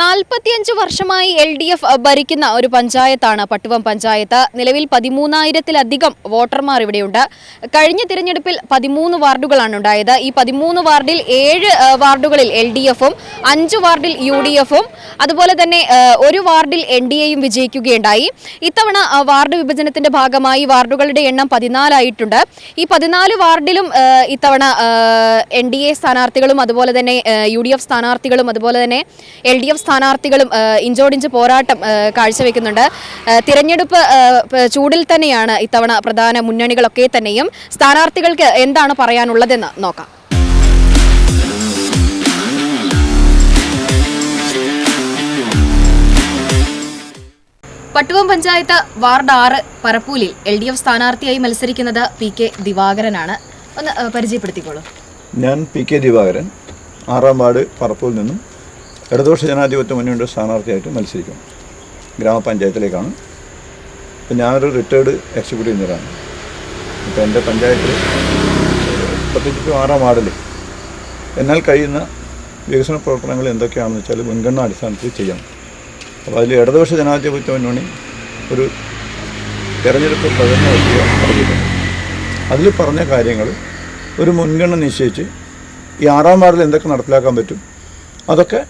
നാൽപ്പത്തിയഞ്ച് വർഷമായി L D F ഭരിക്കുന്ന ഒരു പഞ്ചായത്താണ് പട്ടുവം പഞ്ചായത്ത്. നിലവിൽ പതിമൂന്നായിരത്തിലധികം വോട്ടർമാർ ഇവിടെയുണ്ട്. കഴിഞ്ഞ തിരഞ്ഞെടുപ്പിൽ പതിമൂന്ന് വാർഡുകളാണ് ഉണ്ടായത്. ഈ പതിമൂന്ന് വാർഡിൽ ഏഴ് വാർഡുകളിൽ എൽ ഡി എഫും അഞ്ച് വാർഡിൽ യു ഡി എഫും അതുപോലെ തന്നെ ഒരു വാർഡിൽ എൻ ഡി എയും വിജയിക്കുകയുണ്ടായി. ഇത്തവണ വാർഡ് വിഭജനത്തിന്റെ ഭാഗമായി വാർഡുകളുടെ എണ്ണം പതിനാലായിട്ടുണ്ട്. ഈ പതിനാല് വാർഡിലും ഇത്തവണ എൻ ഡി എ സ്ഥാനാർത്ഥികളും അതുപോലെ തന്നെ യു ഡി എഫ് സ്ഥാനാർത്ഥികളും അതുപോലെ തന്നെ എൽ ഡി എഫ് സ്ഥാനാർത്ഥികളും ഇഞ്ചോടിഞ്ച് പോരാട്ടം കാഴ്ചവെക്കുന്നുണ്ട്. തിരഞ്ഞെടുപ്പ് ചൂടിൽ തന്നെയാണ് ഇത്തവണ പ്രധാന മുന്നണികളൊക്കെ തന്നെയും. സ്ഥാനാർത്ഥികൾക്ക് എന്താണ് പറയാനുള്ളതെന്ന് നോക്കാം. പട്ടുവം പഞ്ചായത്ത് വാർഡ് ആറ് പരപ്പൂലിൽ എൽ ഡി എഫ് സ്ഥാനാർത്ഥിയായി മത്സരിക്കുന്നത് പി കെ ദിവാകരനാണ്. ഒന്ന് പരിചയപ്പെടുത്തിക്കോളൂ. ഞാൻ പി കെ ദിവാകരൻ ആറാം വാർഡ് പറപ്പൂരിൽ നിന്നും ഇടതുപക്ഷ ജനാധിപത്യ മുന്നണിയുടെ സ്ഥാനാർത്ഥിയായിട്ട് മത്സരിക്കും. ഗ്രാമപഞ്ചായത്തിലേക്കാണ്. ഇപ്പം ഞാനൊരു റിട്ടയർഡ് എക്സിക്യൂട്ടീവ് എഞ്ചിനീയറാണ് ഇപ്പോൾ എന്റെ പഞ്ചായത്തിൽ പ്രത്യേകിച്ച് ആറാം വാർഡിൽ എന്നാൽ കഴിയുന്ന വികസന പ്രവർത്തനങ്ങൾ എന്തൊക്കെയാണെന്ന് വെച്ചാൽ മുൻഗണന അടിസ്ഥാനത്തിൽ ചെയ്യണം. അപ്പോൾ അതിൽ ഇടതുപക്ഷ ജനാധിപത്യ മുന്നണി ഒരു തെരഞ്ഞെടുപ്പ് പ്രകടന പത്രിക പറഞ്ഞിട്ടുണ്ട് അതിൽ പറഞ്ഞ കാര്യങ്ങൾ ഒരു മുൻഗണന നിശ്ചയിച്ച് ഈ ആറാം വാർഡിൽ എന്തൊക്കെ നടപ്പിലാക്കാൻ പറ്റും അതൊക്കെ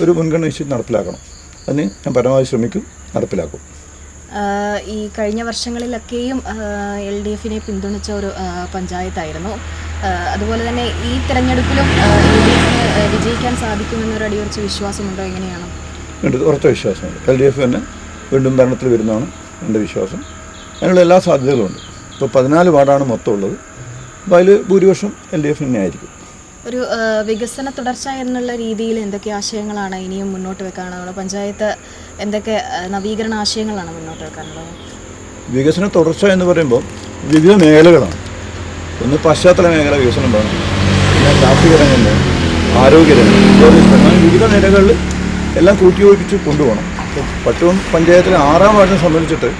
ഒരു മുൻഗണന വെച്ച് നടപ്പിലാക്കണം. അതിന് ഞാൻ പരമാവധി ശ്രമിക്കും നടപ്പിലാക്കും. ഈ കഴിഞ്ഞ വർഷങ്ങളിലൊക്കെയും എൽ ഡി എഫിനെ പിന്തുണച്ച ഒരു പഞ്ചായത്തായിരുന്നു. അതുപോലെ തന്നെ ഈ തിരഞ്ഞെടുപ്പിലും എൽ ഡി എഫിന് വിജയിക്കാൻ സാധിക്കുമെന്നൊരു അടിയുറച്ച വിശ്വാസമുണ്ടോ? എങ്ങനെയാണ്? ഉണ്ട് ഉറച്ച വിശ്വാസമുണ്ട്. എൽ ഡി എഫ് തന്നെ വീണ്ടും ഭരണത്തിൽ വരുന്നതാണ് എന്റെ വിശ്വാസം. അതിനുള്ള എല്ലാ സാധ്യതകളും ഉണ്ട് ഇപ്പോൾ പതിനാല് വാർഡാണ് മൊത്തം ഉള്ളത്. അപ്പോൾ അതിൽ ഭൂരിപക്ഷം എൽ ഡി എഫ് തന്നെ ആയിരിക്കും ഒരു വികസന തുടർച്ച എന്നുള്ള രീതിയിൽ എന്തൊക്കെ ആശയങ്ങളാണ് ഇനിയും മുന്നോട്ട് വെക്കാനുള്ളത്? പഞ്ചായത്ത് എന്തൊക്കെ നവീകരണ ആശയങ്ങളാണ് മുന്നോട്ട് വെക്കാനുള്ളത്? വികസന തുടർച്ച എന്ന് പറയുമ്പോൾ വിവിധ മേഖലകളാണ്. ഒന്ന് പശ്ചാത്തല മേഖല വികസനം വേണം പിന്നെ കാർഷിക രംഗം ആരോഗ്യരംഗം വിവിധ മേഖലകളിൽ എല്ലാം കൂട്ടിയോജിപ്പിച്ച് കൊണ്ടുപോകണം. പട്ടുവം പഞ്ചായത്തിലെ ആറാം വാർഡിനെ സംബന്ധിച്ചിട്ട്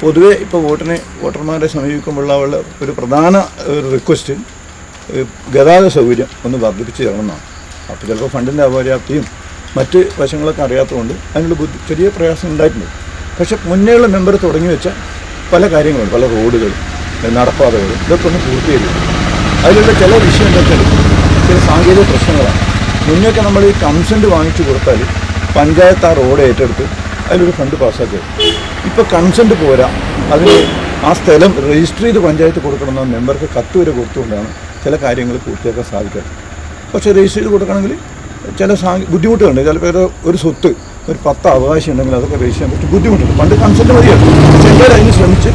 പൊതുവേ ഇപ്പോൾ വോട്ടിനെ വോട്ടർമാരെ സമീപിക്കുമ്പോഴുള്ള ഒരു പ്രധാന ഒരു റിക്വസ്റ്റ് ഗതാഗത സൗകര്യം ഒന്ന് വർദ്ധിപ്പിച്ച് തരണമെന്നാണ് അപ്പോൾ ചിലപ്പോൾ ഫണ്ടിന്റെ അപര്യാപ്തിയും മറ്റ് വശങ്ങളൊക്കെ അറിയാത്തതുകൊണ്ട് അതിനുള്ള ബുദ്ധി ചെറിയ പ്രയാസം ഉണ്ടായിട്ടുണ്ട്. പക്ഷെ മുന്നേയുള്ള മെമ്പർ തുടങ്ങി വെച്ച പല കാര്യങ്ങളുണ്ട് പല റോഡുകൾ നടപ്പാതകൾ ഇതൊക്കെ ഒന്ന് പൂർത്തീകരിക്കും അതിലുള്ള ചില വിഷയം എന്താ ചില സാങ്കേതിക പ്രശ്നങ്ങളാണ്. മുന്നൊക്കെ നമ്മൾ ഈ കൺസെന്റ് വാങ്ങിച്ചു കൊടുത്താൽ പഞ്ചായത്ത് ആ റോഡ് ഏറ്റെടുത്ത് അതിലൊരു ഫണ്ട് പാസ്സാക്കി. ഇപ്പോൾ കൺസെന്റ് പോരാ. അതിന് ആ സ്ഥലം രജിസ്റ്റർ ചെയ്ത് പഞ്ചായത്ത് കൊടുക്കണമെന്ന മെമ്പർക്ക് കത്ത് വരെ കൊടുത്തുകൊണ്ടാണ് ചില കാര്യങ്ങൾ പൂർത്തിയാക്കാൻ സാധിക്കും പക്ഷേ രജിസ്റ്റർ ചെയ്ത് കൊടുക്കണമെങ്കിൽ ചില സാ ബുദ്ധിമുട്ടുകളുണ്ട്. ചിലപ്പോൾ ഒരു സ്വത്ത് ഒരു പത്ത് അവകാശം ഉണ്ടെങ്കിൽ അതൊക്കെ രജിസ്റ്റർ ചെയ്യാൻ പറ്റും. ബുദ്ധിമുട്ടുണ്ട്. പണ്ട് കൺസെന്റ് മതിയാണ് എന്തായാലും അതിന് ശ്രമിച്ച്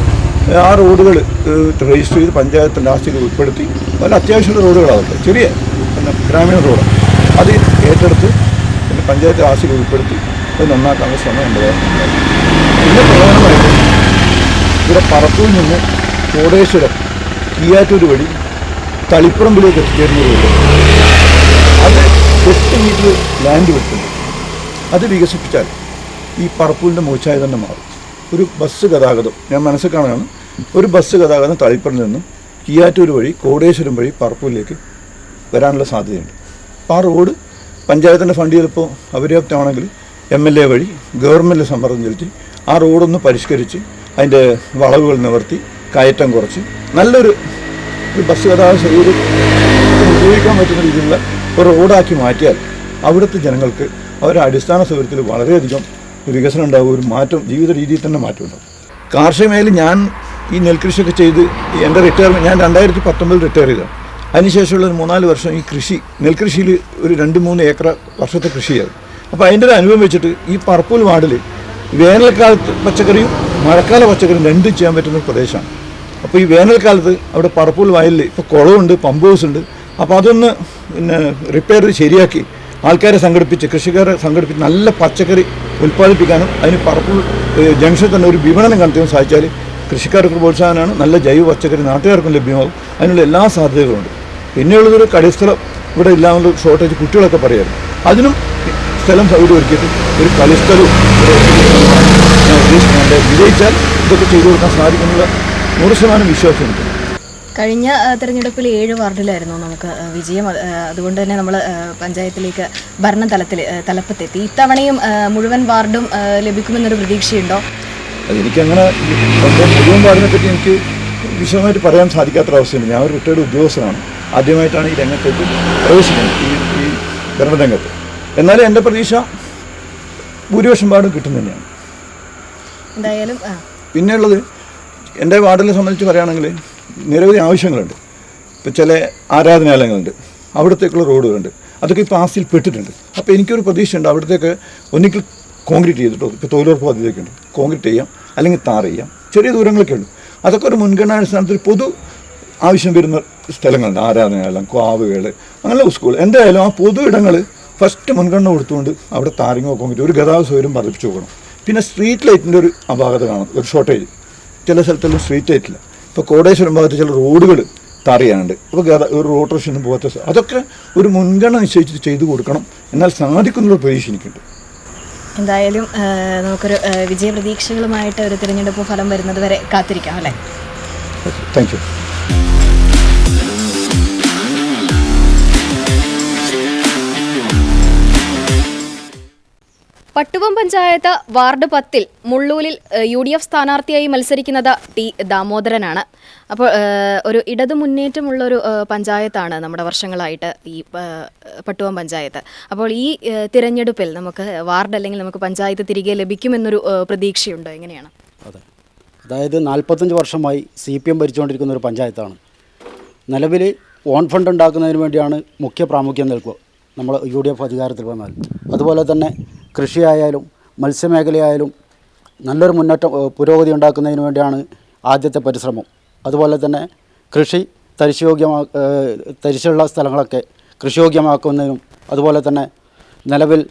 ആ റോഡുകൾ രജിസ്റ്റർ ചെയ്ത് പഞ്ചായത്ത് ലാസ്റ്റിൽ ഉൾപ്പെടുത്തി പല അത്യാവശ്യമുള്ള റോഡുകളാകട്ടെ ചെറിയ പിന്നെ ഗ്രാമീണ റോഡ് അത് ഏറ്റെടുത്ത് പിന്നെ പഞ്ചായത്ത് ലാസ്റ്റിൽ ഉൾപ്പെടുത്തി അത് നന്നാക്കാനുള്ള ശ്രമം ഉണ്ടായിരുന്നു. പിന്നെ പ്രധാനമായിട്ടും ഇവിടെ പറപ്പൂരിൽ നിന്ന് കോടേശ്വരം കിയാറ്റൂർ വഴി തളിപ്പറമ്പിലേക്ക് എത്തിച്ചേരുന്ന ഒരു അത് എട്ട് മീറ്റർ ലാൻഡ് വെക്കുന്നു അത് വികസിപ്പിച്ചാൽ ഈ പറപ്പൂലിന്റെ മൂച്ചായ തന്നെ മാറും. ഒരു ബസ് ഗതാഗതം ഞാൻ മനസ്സിൽ കാണുകയാണ് ഒരു ബസ് ഗതാഗതം തളിപ്പറമ്പിൽ നിന്നും കിയാറ്റൂർ വഴി കോടേശ്വരം വഴി പറപ്പൂലിലേക്ക് വരാനുള്ള സാധ്യതയുണ്ട്. അപ്പോൾ ആ റോഡ് പഞ്ചായത്തിന്റെ ഫണ്ട് ചിലപ്പോൾ അപര്യാപ്തമാണെങ്കിൽ എം എൽ എ വഴി ഗവൺമെന്റ് സമ്മർദ്ദം ചെലുത്തി ആ റോഡൊന്ന് പരിഷ്കരിച്ച് അതിന്റെ വളവുകൾ നിവർത്തി കയറ്റം കുറച്ച് നല്ലൊരു ബസ് ഗതാഗത സൗകര്യം ഉപയോഗിക്കാൻ പറ്റുന്ന രീതിയിലുള്ള ഒരു റോഡാക്കി മാറ്റിയാൽ അവിടുത്തെ ജനങ്ങൾക്ക് അവരുടെ അടിസ്ഥാന സൗകര്യത്തിൽ വളരെയധികം വികസനം ഉണ്ടാകും ഒരു മാറ്റം ജീവിത രീതിയിൽ തന്നെ മാറ്റം ഉണ്ടാകും. കാർഷിക മേഖല ഞാൻ ഈ നെൽകൃഷിയൊക്കെ ചെയ്ത് എന്റെ റിട്ടയർമെന്റ് ഞാൻ രണ്ടായിരത്തി പത്തൊമ്പതിൽ റിട്ടയർ ചെയ്തതാണ് അതിനുശേഷമുള്ള ഒരു മൂന്നാൽ വർഷം ഈ കൃഷി നെൽകൃഷിയിൽ ഒരു രണ്ട് മൂന്ന് ഏക്കർ വർഷത്തെ കൃഷിയായിരുന്നു. അപ്പോൾ അതിന്റെ ഒരു അനുഭവം വെച്ചിട്ട് ഈ പറപ്പൂൽ വാർഡിൽ വേനൽക്കാലത്ത് പച്ചക്കറിയും മഴക്കാല പച്ചക്കറിയും രണ്ടും ചെയ്യാൻ പറ്റുന്ന പ്രദേശമാണ്. അപ്പോൾ ഈ വേനൽക്കാലത്ത് അവിടെ പറപ്പൂൽ വയലിൽ ഇപ്പോൾ കുളമുണ്ട് പമ്പ് ഹൗസ് ഉണ്ട്. അപ്പോൾ അതൊന്ന് പിന്നെ റിപ്പയർ ശരിയാക്കി ആൾക്കാരെ സംഘടിപ്പിച്ച് കൃഷിക്കാരെ സംഘടിപ്പിച്ച് നല്ല പച്ചക്കറി ഉൽപ്പാദിപ്പിക്കാനും അതിന് പറപ്പൂൾ ജംഗ്ഷനിൽ തന്നെ ഒരു വിപണനം കണ്ടെത്താൻ സാധിച്ചാൽ കൃഷിക്കാർക്ക് പ്രോത്സാഹനമാണ്. നല്ല ജൈവ പച്ചക്കറി നാട്ടുകാർക്കും ലഭ്യമാകും. അതിനുള്ള എല്ലാ സാധ്യതകളുണ്ട്. പിന്നെയുള്ളതൊരു കളിസ്ഥലം ഇവിടെ ഇല്ലാന്നുള്ള ഷോർട്ടേജ് കുട്ടികളൊക്കെ പറയായിരുന്നു അതിനും സ്ഥലം സൗകര്യം ഒരുക്കിയിട്ട് ഒരു കളിസ്ഥലവും വിജയിച്ചാൽ ഇതൊക്കെ ചെയ്തു കൊടുക്കാൻ സാധിക്കുന്നുള്ള നൂറ് ശതമാനം വിശ്വാസമുണ്ട്. കഴിഞ്ഞ തെരഞ്ഞെടുപ്പിൽ ഏഴ് വാർഡിലായിരുന്നു നമുക്ക് വിജയം. അതുകൊണ്ട് തന്നെ നമ്മൾ പഞ്ചായത്തിലേക്ക് ഭരണ തലത്തിൽ തലപ്പത്തെത്തി. ഇത്തവണയും മുഴുവൻ വാർഡും ലഭിക്കുമെന്നൊരു പ്രതീക്ഷയുണ്ടോ? എനിക്കങ്ങനെ മുഴുവൻ വാർഡിനെ പറ്റി എനിക്ക് വിശദമായിട്ട് പറയാൻ സാധിക്കാത്തൊരവസ്ഥയുണ്ട് ഞാൻ ഒരു റിട്ടയർഡ് ഉദ്യോഗസ്ഥനാണ്. ആദ്യമായിട്ടാണ് ഈ രംഗത്തേക്ക് പ്രവേശിക്കുന്നത് ഈ ഈ ഭരണരംഗത്ത്. എന്നാലും എന്റെ പ്രതീക്ഷ ഭൂരിപക്ഷം പാടും കിട്ടും തന്നെയാണ് എന്തായാലും പിന്നെയുള്ളത് എന്റെ വാർഡിനെ സംബന്ധിച്ച് പറയുകയാണെങ്കിൽ നിരവധി ആവശ്യങ്ങളുണ്ട്. ഇപ്പോൾ ചില ആരാധനാലയങ്ങളുണ്ട്. അവിടത്തേക്കുള്ള റോഡുകളുണ്ട്. അതൊക്കെ ഇപ്പോൾ ആസ്തിയിൽ പെട്ടിട്ടുണ്ട്. അപ്പോൾ എനിക്കൊരു പ്രതീക്ഷയുണ്ട്. അവിടത്തേക്ക് ഒന്നിക്കൽ കോൺക്രീറ്റ് ചെയ്തിട്ടോ ഇപ്പോൾ തൊഴിലുറപ്പ് പദ്ധതിയൊക്കെ ഉണ്ട്. കോൺക്രീറ്റ് ചെയ്യാം അല്ലെങ്കിൽ താർ ചെയ്യാം. ചെറിയ ദൂരങ്ങളൊക്കെ ഉണ്ട്. അതൊക്കെ ഒരു മുൻഗണനാടിസ്ഥാനത്തിൽ പൊതു ആവശ്യം വരുന്ന സ്ഥലങ്ങളുണ്ട്. ആരാധനാലയം കാവുകൾ അങ്ങനെ സ്കൂൾ. എന്തായാലും ആ പൊതു ഇടങ്ങൾ ഫസ്റ്റ് മുൻഗണന കൊടുത്തുകൊണ്ട് അവിടെ താരങ്ങോ കോൺക്രീറ്റ് ഒരു ഗതാഗത സൗകര്യം വർദ്ധിപ്പിച്ചു കൊടുക്കണം. പിന്നെ സ്ട്രീറ്റ് ലൈറ്റിന്റെ ഒരു അപാകത കാണും. ഒരു ഷോർട്ടേജ് ചില സ്ഥലത്തുള്ള സ്ട്രീറ്റ് ലൈറ്റില്ല ഇപ്പോൾ കോടേശ്വരം ഭാഗത്ത് ചില റോഡുകൾ തറയാണ്ട് അപ്പോൾ ഗത ഒരു റോട്ടേഷനും പോകാത്ത അതൊക്കെ ഒരു മുൻഗണന നിശ്ചയിച്ചിട്ട് ചെയ്തു കൊടുക്കണം. എന്നാൽ സാധിക്കുന്നുള്ള പ്രതീക്ഷ എനിക്കുണ്ട്. എന്തായാലും നമുക്കൊരു വിജയപ്രതീക്ഷകളുമായിട്ട് ഒരു തിരഞ്ഞെടുപ്പ് ഫലം വരുന്നത് വരെ കാത്തിരിക്കാം അല്ലേ? Thank you Pattuvam panchayat ward പത്തിൽ മുള്ളൂലിൽ യു ഡി എഫ് സ്ഥാനാർത്ഥിയായി മത്സരിക്കുന്നത് ടി ദാമോദരനാണ്. അപ്പോൾ ഒരു ഇടതു മുന്നേറ്റമുള്ളൊരു പഞ്ചായത്താണ് നമ്മുടെ വർഷങ്ങളായിട്ട് ഈ പട്ടുവം പഞ്ചായത്ത്. അപ്പോൾ ഈ തിരഞ്ഞെടുപ്പിൽ നമുക്ക് വാർഡ് അല്ലെങ്കിൽ നമുക്ക് പഞ്ചായത്ത് തിരികെ ലഭിക്കുമെന്നൊരു പ്രതീക്ഷയുണ്ടോ? എങ്ങനെയാണ്? അതെ. അതായത് നാൽപ്പത്തഞ്ച് വർഷമായി സി പി എം ഭരിച്ചുകൊണ്ടിരിക്കുന്ന ഒരു പഞ്ചായത്താണ്. നിലവിൽ ഓൺ ഫണ്ട് ഉണ്ടാക്കുന്നതിന് വേണ്ടിയാണ് മുഖ്യ പ്രാമുഖ്യം നൽകുക. നമ്മൾ യു ഡി എഫ് അധികാരത്തിൽ വന്നാൽ. അതുപോലെ തന്നെ കൃഷിയായാലും മത്സ്യമേഖലയായാലും നല്ലൊരു മുന്നേറ്റം പുരോഗതി ഉണ്ടാക്കുന്നതിന് വേണ്ടിയാണ് ആദ്യത്തെ പരിശ്രമം. അതുപോലെ തന്നെ കൃഷി തരിശുയോഗ്യമാ തരിശുള്ള സ്ഥലങ്ങളൊക്കെ കൃഷിയോഗ്യമാക്കുന്നതിനും അതുപോലെ തന്നെ നിലവിൽ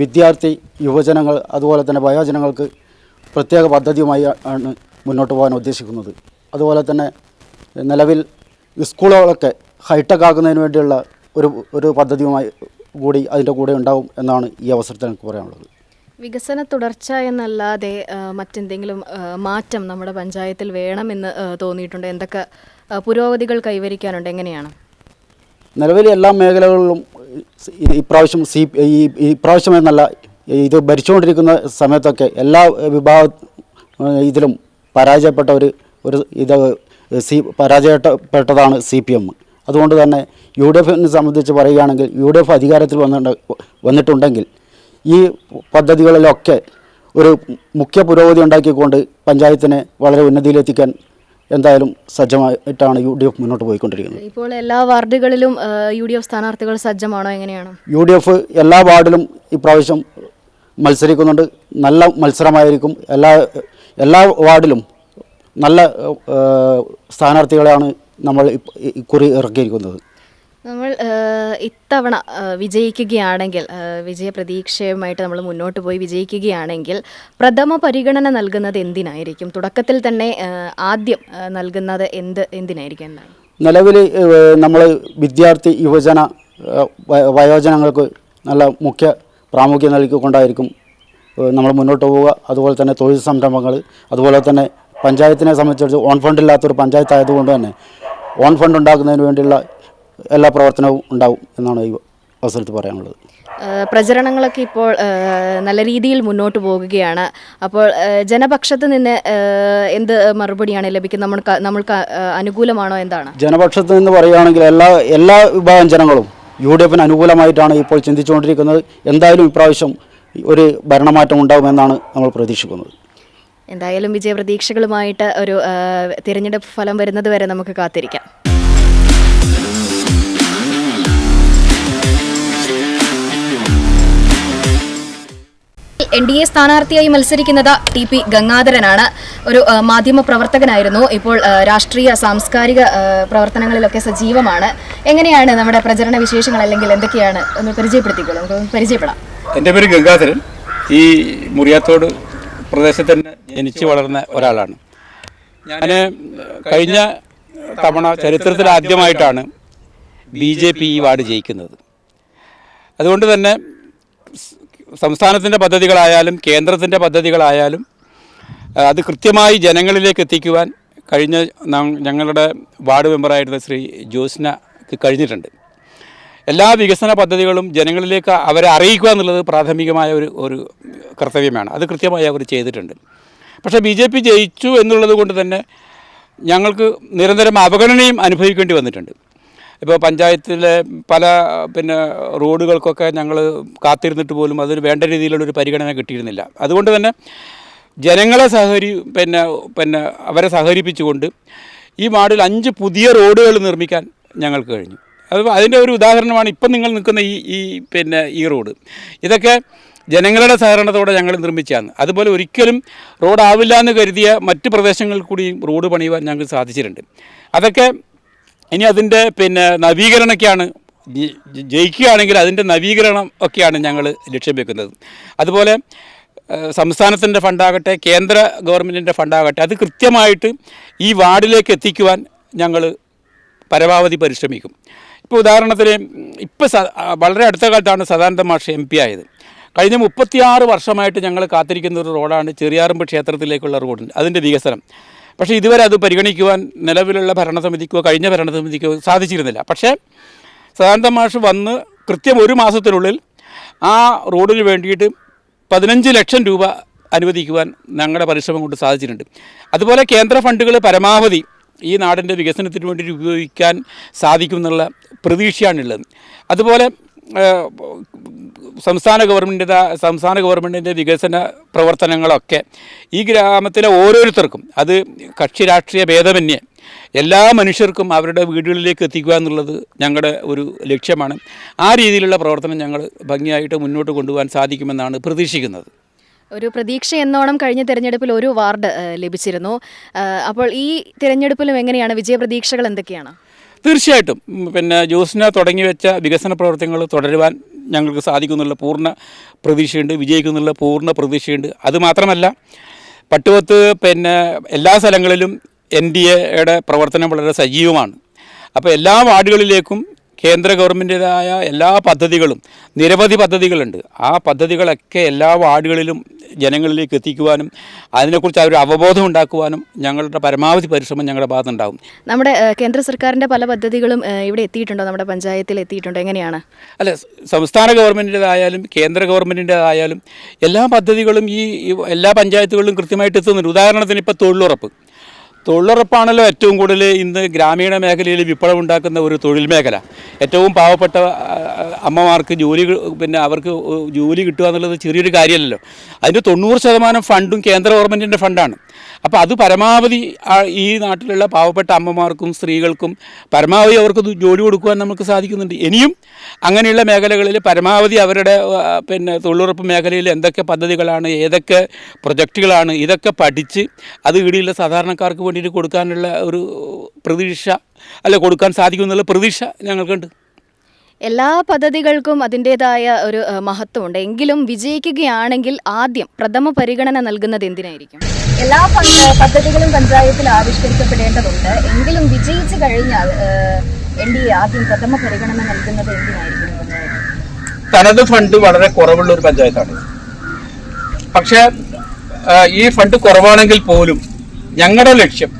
വിദ്യാർത്ഥി യുവജനങ്ങൾ അതുപോലെ തന്നെ വയോജനങ്ങൾക്ക് പ്രത്യേക പദ്ധതിയുമായി ആണ് മുന്നോട്ട് പോകാൻ ഉദ്ദേശിക്കുന്നത്. അതുപോലെ തന്നെ നിലവിൽ സ്കൂളുകളൊക്കെ ഹൈടെക് ആക്കുന്നതിന് വേണ്ടിയുള്ള ഒരു ഒരു പദ്ധതിയുമായി കൂടി അതിന്റെ കൂടെ ഉണ്ടാവും എന്നാണ് ഈ അവസരത്തിൽ എനിക്ക് പറയാനുള്ളത്. വികസന തുടർച്ച എന്നല്ലാതെ മറ്റെന്തെങ്കിലും മാറ്റം നമ്മുടെ പഞ്ചായത്തിൽ വേണമെന്ന് തോന്നിയിട്ടുണ്ട്. എന്തൊക്കെ പുരോഗതികൾ കൈവരിക്കാനുണ്ട്? എങ്ങനെയാണ്? നിലവിൽ എല്ലാ മേഖലകളിലും ഇപ്രാവശ്യം സി ഈ ഇപ്രാവശ്യം എന്നല്ല ഇത് ഭരിച്ചുകൊണ്ടിരിക്കുന്ന സമയത്തൊക്കെ എല്ലാ വിഭാഗ ഇതിലും പരാജയപ്പെട്ട ഒരു ഒരു ഇത് സി പരാജയപ്പെട്ടതാണ് സി പി എം. അതുകൊണ്ട് തന്നെ യു ഡി എഫിനെ സംബന്ധിച്ച് പറയുകയാണെങ്കിൽ യു ഡി എഫ് അധികാരത്തിൽ വന്നിട്ട് വന്നിട്ടുണ്ടെങ്കിൽ ഈ പദ്ധതികളിലൊക്കെ ഒരു മുഖ്യ പുരോഗതി ഉണ്ടാക്കിക്കൊണ്ട് പഞ്ചായത്തിനെ വളരെ ഉന്നതിയിലെത്തിക്കാൻ എന്തായാലും സജ്ജമായിട്ടാണ് യു ഡി എഫ് മുന്നോട്ട് പോയിക്കൊണ്ടിരിക്കുന്നത്. ഇപ്പോൾ എല്ലാ വാർഡുകളിലും യു ഡി എഫ് സ്ഥാനാർത്ഥികൾ സജ്ജമാണോ എങ്ങനെയാണ്? യു ഡി എഫ് എല്ലാ വാർഡിലും ഇപ്രാവശ്യം മത്സരിക്കുന്നുണ്ട്. നല്ല മത്സരമായിരിക്കും. എല്ലാ എല്ലാ വാർഡിലും നല്ല സ്ഥാനാർത്ഥികളെയാണ് നമ്മൾ കുറി ഇറക്കിയിരിക്കുന്നത്? നമ്മൾ ഇത്തവണ വിജയിക്കുകയാണെങ്കിൽ വിജയ വിജയപ്രതീക്ഷയുമായിട്ട് നമ്മൾ മുന്നോട്ട് പോയി വിജയിക്കുകയാണെങ്കിൽ പ്രഥമ പരിഗണന നൽകുന്നത് എന്തിനായിരിക്കും? തുടക്കത്തിൽ തന്നെ ആദ്യം നൽകുന്നത് എന്ത് എന്തിനായിരിക്കും എന്താണ്? നിലവിൽ നമ്മൾ വിദ്യാർത്ഥി യുവജന വയോജനങ്ങൾക്ക് നല്ല മുഖ്യ പ്രാമുഖ്യം നൽകിക്കൊണ്ടായിരിക്കും നമ്മൾ മുന്നോട്ട് പോവുക. അതുപോലെ തന്നെ തൊഴിൽ സംരംഭങ്ങൾ അതുപോലെ തന്നെ പഞ്ചായത്തിനെ സംബന്ധിച്ചിടത്ത് ഓൺ ഫണ്ടില്ലാത്തൊരു പഞ്ചായത്തായതുകൊണ്ട് പഞ്ചായത്ത് ആയതുകൊണ്ട് തന്നെ ഓൺ ഫണ്ട് ഉണ്ടാക്കുന്നതിന് വേണ്ടിയുള്ള എല്ലാ പ്രവർത്തനവും ഉണ്ടാവും എന്നാണ് ഈ അവസരത്തിൽ പറയാനുള്ളത്. പ്രചരണങ്ങളൊക്കെ ഇപ്പോൾ നല്ല രീതിയിൽ മുന്നോട്ട് പോകുകയാണ്. അപ്പോൾ ജനപക്ഷത്ത് നിന്ന് എന്ത് മറുപടിയാണ് ലഭിക്കുന്നത്? നമ്മൾക്ക് നമ്മൾക്ക് അനുകൂലമാണോ എന്താണ്? ജനപക്ഷത്ത് നിന്ന് പറയുകയാണെങ്കിൽ എല്ലാ എല്ലാ വിഭാഗം ജനങ്ങളും യു ഡി എഫിന് അനുകൂലമായിട്ടാണ് ഇപ്പോൾ ചിന്തിച്ചുകൊണ്ടിരിക്കുന്നത്. എന്തായാലും ഇപ്രാവശ്യം ഒരു ഭരണമാറ്റം ഉണ്ടാകുമെന്നാണ് നമ്മൾ പ്രതീക്ഷിക്കുന്നത്. എന്തായാലും വിജയപ്രതീക്ഷകളുമായിട്ട് ഒരു തിരഞ്ഞെടുപ്പ് ഫലം വരുന്നത് വരെ നമുക്ക് കാത്തിരിക്കാം. എൻ ഡി എ സ്ഥാനാർത്ഥിയായി മത്സരിക്കുന്നത് ടി പി ഗംഗാധരനാണ്. ഒരു മാധ്യമ പ്രവർത്തകനായിരുന്നു. ഇപ്പോൾ രാഷ്ട്രീയ സാംസ്കാരിക പ്രവർത്തനങ്ങളിലൊക്കെ സജീവമാണ്. എങ്ങനെയാണ് നമ്മുടെ പ്രചരണ വിശേഷങ്ങൾ അല്ലെങ്കിൽ എന്തൊക്കെയാണ്? ഒന്ന് പരിചയപ്പെടുത്തിക്കോളൂ. നമുക്ക് പരിചയപ്പെടാം. എന്റെ പേര് ഗംഗാധരൻ. ഈ മുറിയാത്തോട് പ്രദേശത്ത് തന്നെ ജനിച്ചു വളർന്ന ഒരാളാണ്. ഞാൻ കഴിഞ്ഞ തവണ ചരിത്രത്തിൽ ആദ്യമായിട്ടാണ് ബി ജെ പി ഈ വാർഡ് ജയിക്കുന്നത്. അതുകൊണ്ട് തന്നെ സംസ്ഥാനത്തിന്റെ പദ്ധതികളായാലും കേന്ദ്രത്തിന്റെ പദ്ധതികളായാലും അത് കൃത്യമായി ജനങ്ങളിലേക്ക് എത്തിക്കുവാൻ കഴിഞ്ഞ ഞങ്ങളുടെ വാർഡ് മെമ്പറായിരുന്ന ശ്രീ ജോസ്നക്ക് കഴിഞ്ഞിട്ടുണ്ട്. എല്ലാ വികസന പദ്ധതികളും ജനങ്ങളിലേക്ക് അവരെ അറിയിക്കുക എന്നുള്ളത് പ്രാഥമികമായ ഒരു ഒരു കർത്തവ്യമാണ്. അത് കൃത്യമായി അവർ ചെയ്തിട്ടുണ്ട്. പക്ഷേ ബി ജെ പി ജയിച്ചു എന്നുള്ളത് കൊണ്ട് തന്നെ ഞങ്ങൾക്ക് നിരന്തരം അവഗണനയും അനുഭവിക്കേണ്ടി വന്നിട്ടുണ്ട്. ഇപ്പോൾ പഞ്ചായത്തിലെ പല പിന്നെ റോഡുകൾക്കൊക്കെ ഞങ്ങൾ കാത്തിരുന്നിട്ട് പോലും അതൊരു വേണ്ട രീതിയിലുള്ളൊരു പരിഗണന കിട്ടിയിരുന്നില്ല. അതുകൊണ്ട് തന്നെ ജനങ്ങളെ സഹകരി പിന്നെ പിന്നെ അവരെ സഹകരിപ്പിച്ചുകൊണ്ട് ഈ വാർഡിൽ അഞ്ച് പുതിയ റോഡുകൾ നിർമ്മിക്കാൻ ഞങ്ങൾക്ക് കഴിഞ്ഞു. അത് അതിന്റെ ഒരു ഉദാഹരണമാണ് ഇപ്പം നിങ്ങൾ നിൽക്കുന്ന ഈ ഈ പിന്നെ ഈ റോഡ്. ഇതൊക്കെ ജനങ്ങളുടെ സഹകരണത്തോടെ ഞങ്ങൾ നിർമ്മിച്ചതാണ്. അതുപോലെ ഒരിക്കലും റോഡാവില്ല എന്ന് കരുതിയ മറ്റ് പ്രദേശങ്ങളിൽ കൂടി റോഡ് പണിയുവാൻ ഞങ്ങൾ സാധിച്ചിട്ടുണ്ട്. അതൊക്കെ ഇനി അതിന്റെ പിന്നെ നവീകരണമൊക്കെയാണ് ജയി- ജയിക്കുകയാണെങ്കിൽ അതിന്റെ നവീകരണം ഒക്കെയാണ് ഞങ്ങൾ ലക്ഷ്യം വെക്കുന്നത്. അതുപോലെ സംസ്ഥാനത്തിന്റെ ഫണ്ടാകട്ടെ കേന്ദ്ര ഗവൺമെന്റിന്റെ ഫണ്ടാകട്ടെ അത് കൃത്യമായിട്ട് ഈ വാർഡിലേക്ക് എത്തിക്കുവാൻ ഞങ്ങൾ പരമാവധി പരിശ്രമിക്കും. ഇപ്പോൾ ഉദാഹരണത്തിന് ഇപ്പോൾ വളരെ അടുത്ത കാലത്താണ് സദാനന്ദ മാഷ് എം പി ആയത്. കഴിഞ്ഞ മുപ്പത്തിയാറ് വർഷമായിട്ട് ഞങ്ങൾ കാത്തിരിക്കുന്ന ഒരു റോഡാണ് ചെറിയാറമ്പ് ക്ഷേത്രത്തിലേക്കുള്ള റോഡ് അതിന്റെ വികസനം. പക്ഷേ ഇതുവരെ അത് പരിഗണിക്കുവാൻ നിലവിലുള്ള ഭരണസമിതിക്കോ കഴിഞ്ഞ ഭരണസമിതിക്കോ സാധിച്ചിരുന്നില്ല. പക്ഷേ സദാനന്ദ മാഷ് വന്ന് കൃത്യം ഒരു മാസത്തിനുള്ളിൽ ആ റോഡിന് വേണ്ടിയിട്ട് പതിനഞ്ച് ലക്ഷം രൂപ അനുവദിക്കുവാൻ ഞങ്ങളുടെ പരിശ്രമം കൊണ്ട് സാധിച്ചിട്ടുണ്ട്. അതുപോലെ കേന്ദ്ര ഫണ്ടുകൾ പരമാവധി ഈ നാടിന്റെ വികസനത്തിന് വേണ്ടി ഉപയോഗിക്കാൻ സാധിക്കും എന്നുള്ള പ്രതീക്ഷയാണുള്ളത്. അതുപോലെ സംസ്ഥാന ഗവൺമെന്റിന്റെ സംസ്ഥാന ഗവൺമെന്റിന്റെ വികസന പ്രവർത്തനങ്ങളൊക്കെ ഈ ഗ്രാമത്തിലെ ഓരോരുത്തർക്കും അത് കക്ഷി രാഷ്ട്രീയ ഭേദമന്യേ എല്ലാ മനുഷ്യർക്കും അവരുടെ വീടുകളിലേക്ക് എത്തിക്കുക എന്നുള്ളത് ഞങ്ങളുടെ ഒരു ലക്ഷ്യമാണ്. ആ രീതിയിലുള്ള പ്രവർത്തനം ഞങ്ങൾ ഭംഗിയായിട്ട് മുന്നോട്ട് കൊണ്ടുപോകാൻ സാധിക്കുമെന്നാണ് പ്രതീക്ഷിക്കുന്നത്. ഒരു പ്രതീക്ഷ എന്നോണം കഴിഞ്ഞ തിരഞ്ഞെടുപ്പിൽ ഒരു വാർഡ് ലഭിച്ചിരുന്നു. അപ്പോൾ ഈ തിരഞ്ഞെടുപ്പിലും എങ്ങനെയാണ്? വിജയപ്രതീക്ഷകൾ എന്തൊക്കെയാണ്? തീർച്ചയായിട്ടും. പിന്നെ ജോസിന തുടങ്ങി വെച്ച വികസന പ്രവർത്തനങ്ങൾ തുടരുവാൻ ഞങ്ങൾക്ക് സാധിക്കുന്നുള്ള പൂർണ പ്രതീക്ഷയുണ്ട് വിജയിക്കുന്നുള്ള പൂർണ പ്രതീക്ഷയുണ്ട്. അതുമാത്രമല്ല പട്ടുവത്ത് പിന്നെ എല്ലാ സ്ഥലങ്ങളിലും എൻ ഡി എയുടെ പ്രവർത്തനം വളരെ സജീവമാണ്. അപ്പോൾ എല്ലാ വാർഡുകളിലേക്കും കേന്ദ്ര ഗവൺമെന്റിന്റെതായ എല്ലാ പദ്ധതികളും നിരവധി പദ്ധതികളുണ്ട്. ആ പദ്ധതികളൊക്കെ എല്ലാ വാർഡുകളിലും ജനങ്ങളിലേക്ക് എത്തിക്കുവാനും അതിനെക്കുറിച്ച് അവർ അവബോധം ഉണ്ടാക്കുവാനും ഞങ്ങളുടെ പരമാവധി പരിശ്രമം ഞങ്ങളുടെ ഭാഗത്തുണ്ടാകും. നമ്മുടെ കേന്ദ്ര സർക്കാരിന്റെ പല പദ്ധതികളും ഇവിടെ എത്തിയിട്ടുണ്ടോ? നമ്മുടെ പഞ്ചായത്തിൽ എത്തിയിട്ടുണ്ടോ? എങ്ങനെയാണ്? അല്ല സംസ്ഥാന ഗവൺമെന്റിന്റെതായാലും കേന്ദ്ര ഗവൺമെന്റിന്റെതായാലും എല്ലാ പദ്ധതികളും ഈ ഈ എല്ലാ പഞ്ചായത്തുകളിലും കൃത്യമായിട്ട് എത്തുന്നുണ്ട്. ഉദാഹരണത്തിന് ഇപ്പോൾ തൊഴിലുറപ്പ്. തൊഴിലുറപ്പാണല്ലോ ഏറ്റവും കൂടുതൽ ഇന്ന് ഗ്രാമീണ മേഖലയിൽ വിപ്ലവം ഉണ്ടാക്കുന്ന ഒരു തൊഴിൽ മേഖല. ഏറ്റവും പാവപ്പെട്ട അമ്മമാർക്ക് ജോലി പിന്നെ അവർക്ക് ജോലി കിട്ടുക എന്നുള്ളത് ചെറിയൊരു കാര്യമല്ലല്ലോ. അതിന്റെ തൊണ്ണൂറ് ശതമാനം ഫണ്ടും കേന്ദ്ര ഗവൺമെന്റിന്റെ ഫണ്ടാണ്. അപ്പോൾ അത് പരമാവധി ഈ നാട്ടിലുള്ള പാവപ്പെട്ട അമ്മമാർക്കും സ്ത്രീകൾക്കും പരമാവധി അവർക്ക് ജോലി കൊടുക്കുവാൻ നമുക്ക് സാധിക്കുന്നുണ്ട്. ഇനിയും അങ്ങനെയുള്ള മേഖലകളിൽ പരമാവധി അവരുടെ പിന്നെ തൊഴിലുറപ്പ് മേഖലയിൽ എന്തൊക്കെ പദ്ധതികളാണ് ഏതൊക്കെ പ്രൊജക്റ്റുകളാണ് ഇതൊക്കെ പഠിച്ച് അത് ഇവിടെയുള്ള സാധാരണക്കാർക്ക് വേണ്ടിയിട്ട് കൊടുക്കാനുള്ള ഒരു പ്രതീക്ഷ അല്ല കൊടുക്കാൻ സാധിക്കുമെന്നുള്ള പ്രതീക്ഷ ഞങ്ങൾക്കുണ്ട്. എല്ലാ പദ്ധതികൾക്കും അതിന്റെതായ ഒരു മഹത്വമുണ്ട്. എങ്കിലും വിജയിക്കുകയാണെങ്കിൽ ആദ്യം പ്രഥമ പരിഗണന നൽകുന്നത് എന്തിനായിരിക്കും? എല്ലാ പദ്ധതികളും പഞ്ചായത്തിൽ ആവിഷ്കരിക്കപ്പെടേണ്ടതുണ്ട്. എങ്കിലും വിജയിച്ചു കഴിഞ്ഞാൽ എൻ ഡി എ ആദ്യം പ്രഥമ പരിഗണന നൽകുന്നത് എന്തിനായിരിക്കും തനത് ഫണ്ട് വളരെ കുറവുള്ള ഒരു പഞ്ചായത്താണ്. പക്ഷേ ഈ ഫണ്ട് കുറവാണെങ്കിൽ പോലും ഞങ്ങളുടെ ലക്ഷ്യം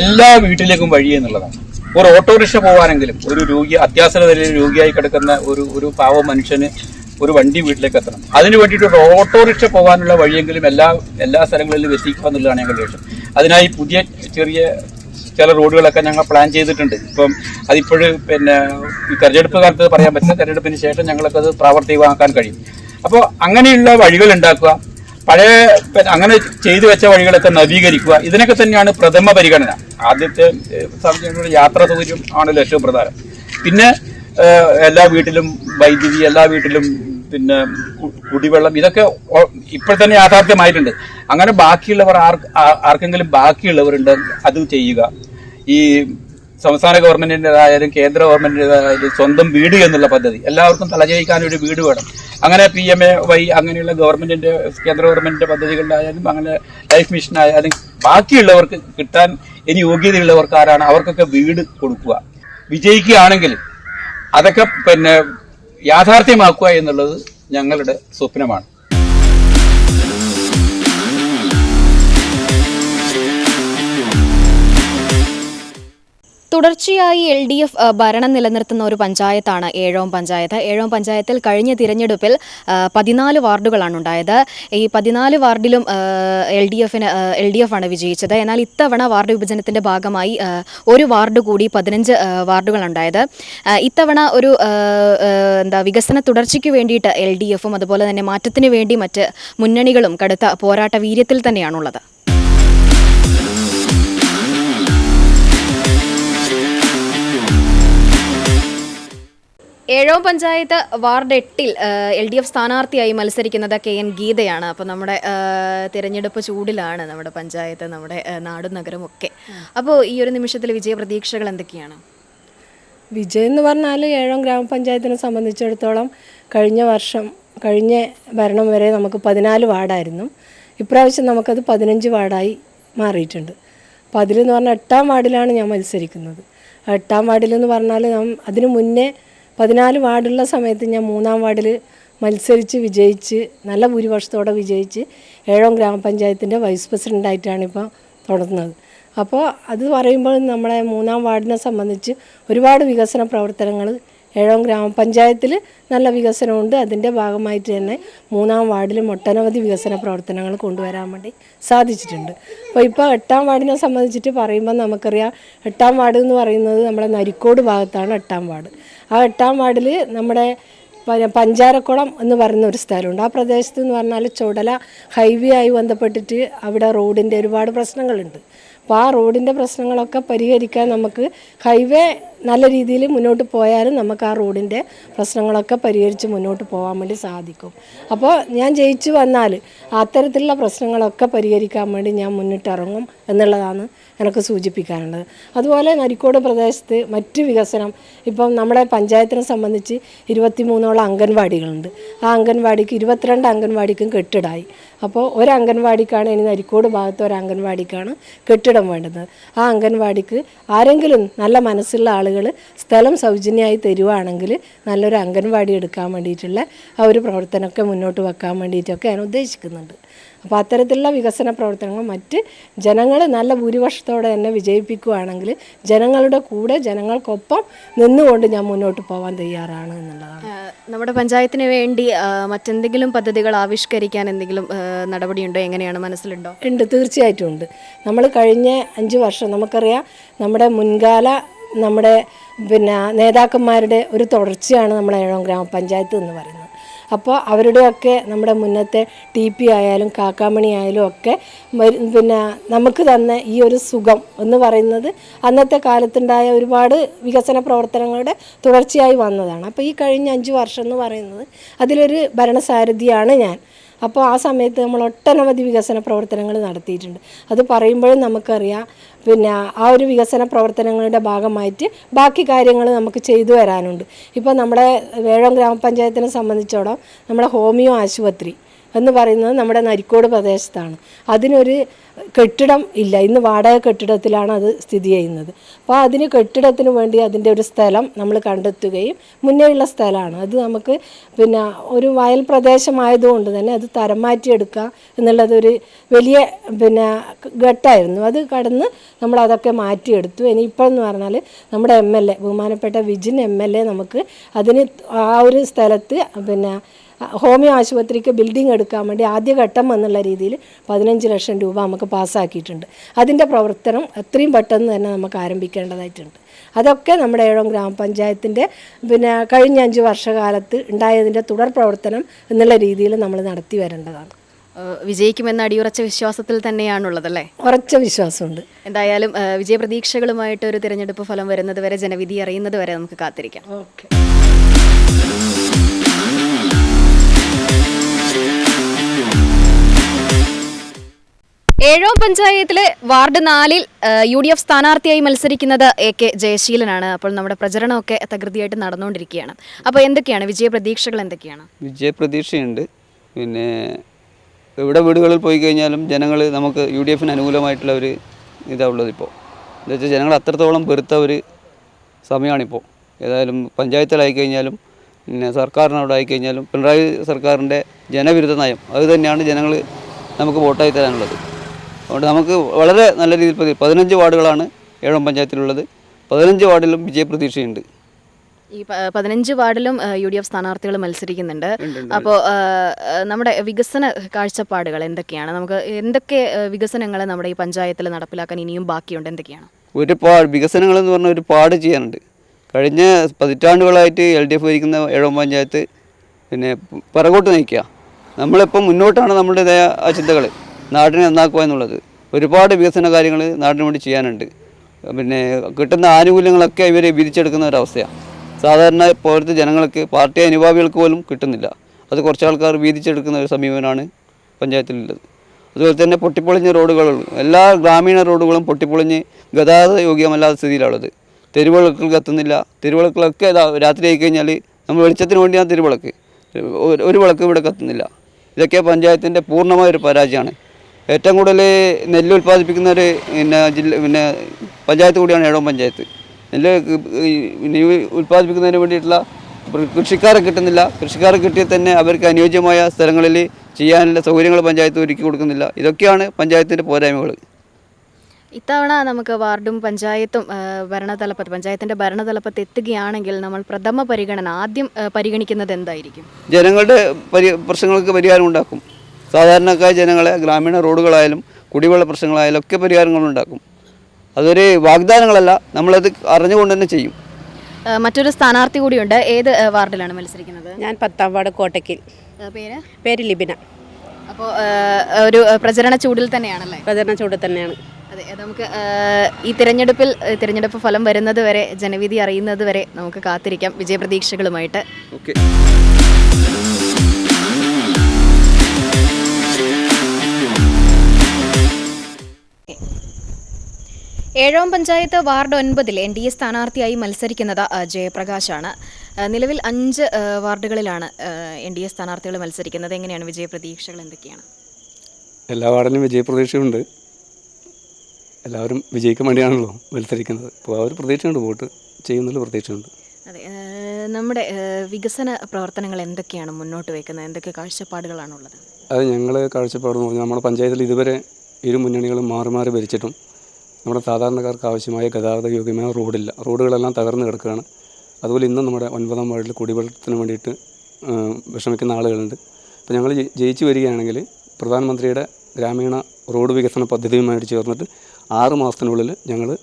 എല്ലാ വീട്ടിലേക്കും വഴി എന്നുള്ളതാണ്. ഒരു ഓട്ടോറിക്ഷ പോകാനെങ്കിലും ഒരു രോഗി അത്യാസന നിലയിൽ രോഗിയായി കിടക്കുന്ന ഒരു ഒരു പാവ മനുഷ്യന് ഒരു വണ്ടി വീട്ടിലേക്ക് എത്തണം. അതിന് വേണ്ടിയിട്ട് ഒരു ഓട്ടോറിക്ഷ പോകാനുള്ള വഴിയെങ്കിലും എല്ലാ എല്ലാ സ്ഥലങ്ങളിലും എത്തിക്കുക എന്നുള്ളതാണ് ഞങ്ങളുടെ ലക്ഷ്യം. അതിനായി പുതിയ ചെറിയ ചില റോഡുകളൊക്കെ ഞങ്ങൾ പ്ലാൻ ചെയ്തിട്ടുണ്ട്. ഇപ്പം അതിപ്പോഴും പിന്നെ ഈ തെരഞ്ഞെടുപ്പ് കാലത്ത് പറയാൻ പറ്റില്ല. തെരഞ്ഞെടുപ്പിന് ശേഷം ഞങ്ങൾക്കത് പ്രാവർത്തികമാക്കാൻ കഴിയും. അപ്പോൾ അങ്ങനെയുള്ള വഴികൾ ഉണ്ടാക്കുക. പഴയ അങ്ങനെ ചെയ്തു വെച്ച വഴികളൊക്കെ നവീകരിക്കുക ഇതിനൊക്കെ തന്നെയാണ് പ്രഥമ പരിഗണന. ആദ്യത്തെ യാത്രാ സൗകര്യം ആണ് ഏറ്റവും പ്രധാനം. പിന്നെ എല്ലാ വീട്ടിലും വൈദ്യുതി എല്ലാ വീട്ടിലും പിന്നെ കുടിവെള്ളം ഇതൊക്കെ ഇപ്പോൾ തന്നെ യാഥാർത്ഥ്യമായിട്ടുണ്ട്. അങ്ങനെ ബാക്കിയുള്ളവർ ആർ ആ- ആർക്കെങ്കിലും ബാക്കിയുള്ളവരുണ്ട് അത് ചെയ്യുക. ഈ സംസ്ഥാന ഗവൺമെന്റിന്റെതായാലും കേന്ദ്ര ഗവൺമെന്റിന്റെതായാലും സ്വന്തം വീട് എന്നുള്ള പദ്ധതി. എല്ലാവർക്കും തലചയിക്കാൻ ഒരു വീട് വേണം. അങ്ങനെ പി എം എ വൈ അങ്ങനെയുള്ള ഗവൺമെന്റിന്റെ കേന്ദ്ര ഗവൺമെന്റിന്റെ പദ്ധതികളിലായാലും അങ്ങനെ ലൈഫ് മിഷൻ ആയാലും ബാക്കിയുള്ളവർക്ക് കിട്ടാൻ ഇനി യോഗ്യതയുള്ളവർക്ക് ആരാണ്? അവർക്കൊക്കെ വീട് കൊടുക്കുക. വിജയിക്കുകയാണെങ്കിൽ അതൊക്കെ പിന്നെ യാഥാർത്ഥ്യമാക്കുക എന്നുള്ളത് ഞങ്ങളുടെ സ്വപ്നമാണ്. തുടർച്ചയായി എൽ ഡി എഫ് ഭരണം നിലനിർത്തുന്ന ഒരു പഞ്ചായത്താണ് ഏഴോം പഞ്ചായത്ത്. ഏഴോം പഞ്ചായത്തിൽ കഴിഞ്ഞ തിരഞ്ഞെടുപ്പിൽ പതിനാല് വാർഡുകളാണ് ഉണ്ടായത്. ഈ പതിനാല് വാർഡിലും എൽ ഡി എഫിന് എൽ ഡി എഫ് ആണ് വിജയിച്ചത്. എന്നാൽ ഇത്തവണ വാർഡ് വിഭജനത്തിന്റെ ഭാഗമായി ഒരു വാർഡ് കൂടി പതിനഞ്ച് വാർഡുകളുണ്ടായത് ഇത്തവണ ഒരു എന്താ വികസന തുടർച്ചയ്ക്ക് വേണ്ടിയിട്ട് എൽ ഡി എഫും അതുപോലെ തന്നെ മാറ്റത്തിന് വേണ്ടി മറ്റ് മുന്നണികളും കടുത്ത പോരാട്ട വീര്യത്തിൽ തന്നെയാണുള്ളത്. ഏഴോം പഞ്ചായത്ത് വാർഡ് എട്ടിൽ എൽ ഡി എഫ് സ്ഥാനാർത്ഥിയായി മത്സരിക്കുന്നത് കെ എൻ ഗീതയാണ്. അപ്പോൾ നമ്മുടെ തിരഞ്ഞെടുപ്പ് ചൂടിലാണ് നമ്മുടെ പഞ്ചായത്ത് നമ്മുടെ നാടും നഗരവും ഒക്കെ. അപ്പോൾ ഈ ഒരു നിമിഷത്തിൽ വിജയ പ്രതീക്ഷകൾ എന്തൊക്കെയാണ്? വിജയം എന്ന് പറഞ്ഞാൽ ഏഴോം ഗ്രാമപഞ്ചായത്തിനെ സംബന്ധിച്ചിടത്തോളം കഴിഞ്ഞ വർഷം കഴിഞ്ഞ ഭരണം വരെ നമുക്ക് പതിനാല് വാർഡായിരുന്നു. ഇപ്രാവശ്യം നമുക്കത് പതിനഞ്ച് വാർഡായി മാറിയിട്ടുണ്ട്. അപ്പോൾ അതിലെന്ന് പറഞ്ഞാൽ എട്ടാം വാർഡിലാണ് ഞാൻ മത്സരിക്കുന്നത്. എട്ടാം വാർഡിലെന്ന് പറഞ്ഞാൽ നാം അതിനു മുന്നേ പതിനാല് വാർഡുള്ള സമയത്ത് ഞാൻ മൂന്നാം വാർഡിൽ മത്സരിച്ച് വിജയിച്ച് നല്ല ഭൂരിപക്ഷത്തോടെ വിജയിച്ച് ഏഴോം ഗ്രാമപഞ്ചായത്തിന്റെ വൈസ് പ്രസിഡന്റായിട്ടാണ് ഇപ്പോൾ തുടർന്നത് അപ്പോൾ അത് പറയുമ്പോൾ നമ്മളെ മൂന്നാം വാർഡിനെ സംബന്ധിച്ച് ഒരുപാട് വികസന പ്രവർത്തനങ്ങൾ ഏഴോം ഗ്രാമപഞ്ചായത്തിൽ നല്ല വികസനമുണ്ട്. അതിന്റെ ഭാഗമായിട്ട് തന്നെ മൂന്നാം വാർഡിൽ ഒട്ടനവധി വികസന പ്രവർത്തനങ്ങൾ കൊണ്ടുവരാൻ വേണ്ടി സാധിച്ചിട്ടുണ്ട്. അപ്പോൾ ഇപ്പോൾ എട്ടാം വാർഡിനെ സംബന്ധിച്ചിട്ട് പറയുമ്പോൾ നമുക്കറിയാം എട്ടാം വാർഡ് എന്ന് പറയുന്നത് നമ്മുടെ നരിക്കോട് ഭാഗത്താണ് എട്ടാം വാർഡ്. ആ എട്ടാം വാർഡിൽ നമ്മുടെ പഞ്ചാരക്കുളം എന്ന് പറയുന്ന ഒരു സ്ഥലമുണ്ട്. ആ പ്രദേശത്ത് എന്ന് പറഞ്ഞാൽ ചുടല ഹൈവേ ആയി ബന്ധപ്പെട്ടിട്ട് അവിടെ റോഡിന്റെ ഒരുപാട് പ്രശ്നങ്ങളുണ്ട്. അപ്പോൾ ആ റോഡിന്റെ പ്രശ്നങ്ങളൊക്കെ പരിഹരിക്കാൻ നമുക്ക് ഹൈവേ നല്ല രീതിയിൽ മുന്നോട്ട് പോയാലും നമുക്ക് ആ റോഡിന്റെ പ്രശ്നങ്ങളൊക്കെ പരിഹരിച്ച് മുന്നോട്ട് പോകാൻ വേണ്ടി സാധിക്കും. അപ്പോൾ ഞാൻ ജയിച്ചു വന്നാൽ അത്തരത്തിലുള്ള പ്രശ്നങ്ങളൊക്കെ പരിഹരിക്കാൻ വേണ്ടി ഞാൻ മുന്നിട്ടിറങ്ങും എന്നുള്ളതാണ് എനിക്ക് സൂചിപ്പിക്കാനുള്ളത്. അതുപോലെ നരിക്കോട് പ്രദേശത്ത് മറ്റ് വികസനം ഇപ്പം നമ്മുടെ പഞ്ചായത്തിനെ സംബന്ധിച്ച് ഇരുപത്തി മൂന്നോളം അംഗൻവാടികളുണ്ട്. ആ അംഗൻവാടിക്ക് ഇരുപത്തിരണ്ട് അംഗൻവാടിക്കും കെട്ടിടമായി. അപ്പോൾ ഒരു അംഗൻവാടിക്കാണ് ഇനി നരിക്കോട് ഭാഗത്ത് ഒരു അംഗൻവാടിക്കാണ് കെട്ടിടം വേണ്ടത്. ആ അംഗൻവാടിക്ക് ആരെങ്കിലും നല്ല മനസ്സുള്ള ആളുകൾ സ്ഥലം സൗജന്യമായി തരുവാണെങ്കിൽ നല്ലൊരു അംഗൻവാടി എടുക്കാൻ വേണ്ടിയിട്ടുള്ള ആ ഒരു പ്രവർത്തനമൊക്കെ മുന്നോട്ട് വെക്കാൻ വേണ്ടിയിട്ടൊക്കെ ഞാൻ ഉദ്ദേശിക്കുന്നുണ്ട്. അപ്പോൾ അത്തരത്തിലുള്ള വികസന പ്രവർത്തനങ്ങൾ മറ്റ് ജനങ്ങൾ നല്ല ഭൂരിപക്ഷത്തോടെ തന്നെ വിജയിപ്പിക്കുകയാണെങ്കിൽ ജനങ്ങളുടെ കൂടെ ജനങ്ങൾക്കൊപ്പം നിന്നുകൊണ്ട് ഞാൻ മുന്നോട്ട് പോകാൻ തയ്യാറാണ് എന്നുള്ളതാണ്. നമ്മുടെ പഞ്ചായത്തിന് വേണ്ടി മറ്റെന്തെങ്കിലും പദ്ധതികൾ ആവിഷ്കരിക്കാൻ എന്തെങ്കിലും നടപടിയുണ്ടോ? എങ്ങനെയാണ്? മനസ്സിലുണ്ടോ? ഉണ്ട് തീർച്ചയായിട്ടും ഉണ്ട്. നമ്മൾ കഴിഞ്ഞ അഞ്ച് വർഷം നമുക്കറിയാം നമ്മുടെ മുൻകാല നമ്മുടെ പിന്നെ നേതാക്കന്മാരുടെ ഒരു തുടർച്ചയാണ് നമ്മുടെ ഏഴോം ഗ്രാമപഞ്ചായത്ത് എന്ന് പറയുന്നത്. അപ്പോൾ അവരുടെയൊക്കെ നമ്മുടെ മുന്നത്തെ ടി പി ആയാലും കാക്കാമണി ആയാലും ഒക്കെ പിന്നെ നമുക്ക് തന്ന ഈ ഒരു സുഖം എന്ന് പറയുന്നത് അന്നത്തെ കാലത്തുണ്ടായ ഒരുപാട് വികസന പ്രവർത്തനങ്ങളുടെ തുടർച്ചയായി വന്നതാണ്. അപ്പോൾ ഈ കഴിഞ്ഞ അഞ്ച് വർഷം എന്ന് പറയുന്നത് അതിലൊരു ഭരണസാരഥിയാണ് ഞാൻ. അപ്പോൾ ആ സമയത്ത് നമ്മൾ ഒട്ടനവധി വികസന പ്രവർത്തനങ്ങൾ നടത്തിയിട്ടുണ്ട്. അത് പറയുമ്പോഴും നമുക്കറിയാം. പിന്നെ ആ ഒരു വികസന പ്രവർത്തനങ്ങളുടെ ഭാഗമായിട്ട് ബാക്കി കാര്യങ്ങൾ നമുക്ക് ചെയ്തു വരാനുണ്ട്. ഇപ്പോൾ നമ്മുടെ വേഴം ഗ്രാമപഞ്ചായത്തിനെ സംബന്ധിച്ചോളം നമ്മുടെ ഹോമിയോ ആശുപത്രി എന്ന് പറയുന്നത് നമ്മുടെ നരിക്കോട് പ്രദേശത്താണ്. അതിനൊരു കെട്ടിടം ഇല്ല. ഇന്ന് വാടക കെട്ടിടത്തിലാണ് അത് സ്ഥിതി ചെയ്യുന്നത്. അപ്പോൾ അതിന് കെട്ടിടത്തിന് വേണ്ടി അതിന്റെ ഒരു സ്ഥലം നമ്മൾ കണ്ടെത്തുകയും മുന്നേയുള്ള സ്ഥലമാണ്. അത് നമുക്ക് പിന്നെ ഒരു വയൽ പ്രദേശമായതുകൊണ്ട് തന്നെ അത് തരം മാറ്റിയെടുക്കുക എന്നുള്ളതൊരു വലിയ പിന്നെ ഘട്ടമായിരുന്നു അത് കടന്ന് നമ്മൾ അതൊക്കെ മാറ്റിയെടുത്തു. ഇനി എന്ന് പറഞ്ഞാൽ നമ്മുടെ എം എൽ എ ബഹുമാനപ്പെട്ട വിജിൻ എം എൽ എ നമുക്ക് അതിന് ആ ഒരു സ്ഥലത്ത് പിന്നെ ഹോമിയോ ആശുപത്രിക്ക് ബിൽഡിംഗ് എടുക്കാൻ വേണ്ടി ആദ്യഘട്ടം എന്നുള്ള രീതിയിൽ പതിനഞ്ച് ലക്ഷം രൂപ നമുക്ക് പാസ്സാക്കിയിട്ടുണ്ട്. അതിന്റെ പ്രവർത്തനം എത്രയും പെട്ടെന്ന് തന്നെ നമുക്ക് ആരംഭിക്കേണ്ടതായിട്ടുണ്ട്. അതൊക്കെ നമ്മുടെ ഏഴോം ഗ്രാമപഞ്ചായത്തിന്റെ പിന്നെ കഴിഞ്ഞ അഞ്ച് വർഷകാലത്ത് ഉണ്ടായതിന്റെ തുടർ പ്രവർത്തനം എന്നുള്ള രീതിയിൽ നമ്മൾ നടത്തി വരേണ്ടതാണ്. വിജയിക്കുമെന്ന അടിയുറച്ച വിശ്വാസത്തിൽ തന്നെയാണുള്ളതല്ലേ? ഉറച്ച വിശ്വാസമുണ്ട്. എന്തായാലും വിജയപ്രതീക്ഷകളുമായിട്ട് ഒരു തിരഞ്ഞെടുപ്പ് ഫലം വരുന്നത് വരെ ജനവിധി അറിയുന്നത് വരെ നമുക്ക് കാത്തിരിക്കാം. ഓക്കെ. ഏഴോം പഞ്ചായത്തിലെ വാർഡ് നാലിൽ യു ഡി എഫ് സ്ഥാനാർത്ഥിയായി മത്സരിക്കുന്നത് എ കെ ജയശീലനാണ്. അപ്പോൾ നമ്മുടെ പ്രചരണമൊക്കെ തകൃതിയായിട്ട് നടന്നുകൊണ്ടിരിക്കുകയാണ്. അപ്പോൾ എന്തൊക്കെയാണ്? വിജയപ്രതീക്ഷകൾ എന്തൊക്കെയാണ്? വിജയപ്രതീക്ഷയുണ്ട്. പിന്നെ എവിടെ വീടുകളിൽ പോയി കഴിഞ്ഞാലും ജനങ്ങൾ നമുക്ക് യു ഡി എഫിന് അനുകൂലമായിട്ടുള്ള ഒരു ഇതാണ് ഉള്ളത് ഇപ്പോൾ. എന്താ വെച്ചാൽ ജനങ്ങൾ അത്രത്തോളം വെറുത്ത ഒരു സമയമാണിപ്പോൾ. ഏതായാലും പഞ്ചായത്തിലായി കഴിഞ്ഞാലും പിന്നെ സർക്കാരിനോട് ആയിക്കഴിഞ്ഞാലും പിണറായി സർക്കാരിന്റെ ജനവിരുദ്ധ നയം അത് തന്നെയാണ് ജനങ്ങൾ നമുക്ക് വോട്ടായി തരാനുള്ളത്. അതുകൊണ്ട് നമുക്ക് വളരെ നല്ല രീതിയിൽ പ്രതി- പതിനഞ്ച് വാർഡുകളാണ് ഏഴം പഞ്ചായത്തിലുള്ളത്. പതിനഞ്ച് വാർഡിലും വിജയപ്രതീക്ഷയുണ്ട് ഈ പ- പതിനഞ്ച് വാർഡിലും യു ഡി എഫ് സ്ഥാനാർത്ഥികൾ മത്സരിക്കുന്നുണ്ട്. അപ്പോൾ നമ്മുടെ വികസന കാഴ്ചപ്പാടുകൾ എന്തൊക്കെയാണ്? നമുക്ക് എന്തൊക്കെ വികസനങ്ങൾ നമ്മുടെ ഈ പഞ്ചായത്തിൽ നടപ്പിലാക്കാൻ ഇനിയും ബാക്കിയുണ്ട്? എന്തൊക്കെയാണ്? ഒരുപാട് വികസനങ്ങൾ എന്ന് പറഞ്ഞാൽ ഒരുപാട് ചെയ്യാനുണ്ട്. കഴിഞ്ഞ പതിറ്റാണ്ടുകളായിട്ട് എൽ ഡി എഫ് ഭരിക്കുന്ന ഏഴോം പഞ്ചായത്ത് പിന്നെ പിറകോട്ട് നയിക്കുക. നമ്മളിപ്പം മുന്നോട്ടാണ് നമ്മളുടേതായ ആ ചിന്തകൾ നാടിനെ നന്നാക്കുക എന്നുള്ളത്. ഒരുപാട് വികസന കാര്യങ്ങൾ നാടിന് വേണ്ടി ചെയ്യാനുണ്ട്. പിന്നെ കിട്ടുന്ന ആനുകൂല്യങ്ങളൊക്കെ ഇവർ വിധിച്ചെടുക്കുന്ന ഒരവസ്ഥയാണ്. സാധാരണ പോലത്തെ ജനങ്ങൾക്ക് പാർട്ടി അനുഭാവികൾക്ക് പോലും കിട്ടുന്നില്ല. അത് കുറച്ച് ആൾക്കാർ വീതിച്ചെടുക്കുന്ന ഒരു സമീപനമാണ് പഞ്ചായത്തിലുള്ളത്. അതുപോലെ തന്നെ പൊട്ടിപ്പൊളിഞ്ഞ റോഡുകളുണ്ട് എല്ലാ ഗ്രാമീണ റോഡുകളും പൊട്ടിപ്പൊളിഞ്ഞ് ഗതാഗത യോഗ്യമല്ലാത്ത സ്ഥിതിയിലുള്ളത് തെരുവിളക്കുകൾ കത്തുന്നില്ല തെരുവിളക്കുകളൊക്കെ രാത്രി ആയി കഴിഞ്ഞാൽ നമ്മൾ വെളിച്ചത്തിന് വേണ്ടിയാണ് തെരുവിളക്ക് ഒരു വിളക്ക് ഇവിടെ കത്തുന്നില്ല. ഇതൊക്കെ പഞ്ചായത്തിന്റെ പൂർണമായ ഒരു പരാജയമാണ്. ഏറ്റവും കൂടുതൽ നെല്ല് ഉൽപ്പാദിപ്പിക്കുന്ന ഒരു പിന്നെ ജില്ല പിന്നെ പഞ്ചായത്ത് കൂടിയാണ് ഏഴോം പഞ്ചായത്ത്. നെല്ല് പിന്നെ ഉൽപ്പാദിപ്പിക്കുന്നതിന് വേണ്ടിയിട്ടുള്ള കൃഷിക്കാരെ കിട്ടുന്നില്ല. കൃഷിക്കാരെ കിട്ടിയാൽ തന്നെ അവർക്ക് അനുയോജ്യമായ സ്ഥലങ്ങളിൽ ചെയ്യാനുള്ള സൗകര്യങ്ങൾ പഞ്ചായത്ത് ഒരുക്കി കൊടുക്കുന്നില്ല. ഇതൊക്കെയാണ് പഞ്ചായത്തിന്റെ പോരായ്മകൾ ഇത്തവണ നമുക്ക് വാർഡും പഞ്ചായത്തും ഭരണതലപ്പത്ത് പഞ്ചായത്തിന്റെ ഭരണതലപ്പത്ത് എത്തുകയാണെങ്കിൽ നമ്മൾ പ്രഥമ പരിഗണന ആദ്യം പരിഗണിക്കുന്നത് എന്തായിരിക്കും? ജനങ്ങളുടെ പരി പ്രശ്നങ്ങൾക്ക് പരിഹാരം ഉണ്ടാക്കും. സാധാരണക്കാർ ജനങ്ങളെ ഗ്രാമീണ റോഡുകളായാലും കുടിവെള്ള പ്രശ്നങ്ങളായാലും ഒക്കെ പരിഹാരങ്ങളുണ്ടാക്കും അതൊരു വാഗ്ദാനങ്ങളല്ല നമ്മളത് അറിഞ്ഞുകൊണ്ട് തന്നെ ചെയ്യും. മറ്റൊരു സ്ഥാനാർത്ഥി കൂടിയുണ്ട്. ഏത് വാർഡിലാണ് മത്സരിക്കുന്നത്? ഞാൻ പത്താം വാർഡ് കോട്ടയ്ക്കൽ. പേര്? പേര് ലിബിന. അപ്പോൾ ഒരു പ്രചരണ ചൂടിൽ തന്നെയാണല്ലേ? പ്രചരണ ചൂട് തന്നെയാണ്. അതെ നമുക്ക് ഈ തിരഞ്ഞെടുപ്പിൽ തിരഞ്ഞെടുപ്പ് ഫലം വരുന്നത് വരെ ജനവിധി അറിയുന്നത് വരെ നമുക്ക് കാത്തിരിക്കാം. വിജയപ്രതീക്ഷകളുമായിട്ട്. ഓക്കെ. ഏഴാം പഞ്ചായത്ത് വാർഡ് ഒൻപതിൽ എൻ ഡി എ സ്ഥാനാർത്ഥിയായി മത്സരിക്കുന്നത് ജയപ്രകാശാണ്. നിലവിൽ അഞ്ച് വാർഡുകളിലാണ് എൻ ഡി എ സ്ഥാനാർത്ഥികൾ മത്സരിക്കുന്നത്. എങ്ങനെയാണ് വിജയപ്രതീക്ഷകൾ എന്തൊക്കെയാണ്? എല്ലാ വാർഡിലും വിജയപ്രതീക്ഷയുണ്ട്. എല്ലാവരും വിജയിക്കാൻ വേണ്ടിയാണല്ലോ മത്സരിക്കുന്നത്. അപ്പോൾ ആ ഒരു പ്രതീക്ഷയുണ്ട് വോട്ട് ചെയ്യുന്നതിൽ പ്രതീക്ഷയുണ്ട്. അതെ നമ്മുടെ വികസന പ്രവർത്തനങ്ങൾ എന്തൊക്കെയാണ് മുന്നോട്ട് വെക്കുന്നത്? എന്തൊക്കെ കാഴ്ചപ്പാടുകളാണുള്ളത്? അത് ഞങ്ങൾ കാഴ്ചപ്പാട് പറഞ്ഞാൽ നമ്മുടെ പഞ്ചായത്തിൽ ഇതുവരെ ഇരു മുന്നണികളും മാറി മാറി ഭരിച്ചിട്ടും നമ്മുടെ സാധാരണക്കാർക്ക് ആവശ്യമായ ഗതാഗത യോഗ്യമായ റോഡില്ല. റോഡുകളെല്ലാം തകർന്നു കിടക്കുകയാണ്. അതുപോലെ ഇന്നും നമ്മുടെ ഒൻപതാം വാർഡിൽ കുടിവെള്ളത്തിന് വേണ്ടിയിട്ട് വിഷമിക്കുന്ന ആളുകളുണ്ട്. അപ്പോൾ ഞങ്ങൾ ജയി- ജയിച്ചു വരികയാണെങ്കിൽ പ്രധാനമന്ത്രിയുടെ ഗ്രാമീണ റോഡ് വികസന പദ്ധതിയുമായിട്ട് ചേർന്നിട്ട് ആറ് മാസത്തിനുള്ളിൽ ഞങ്ങൾ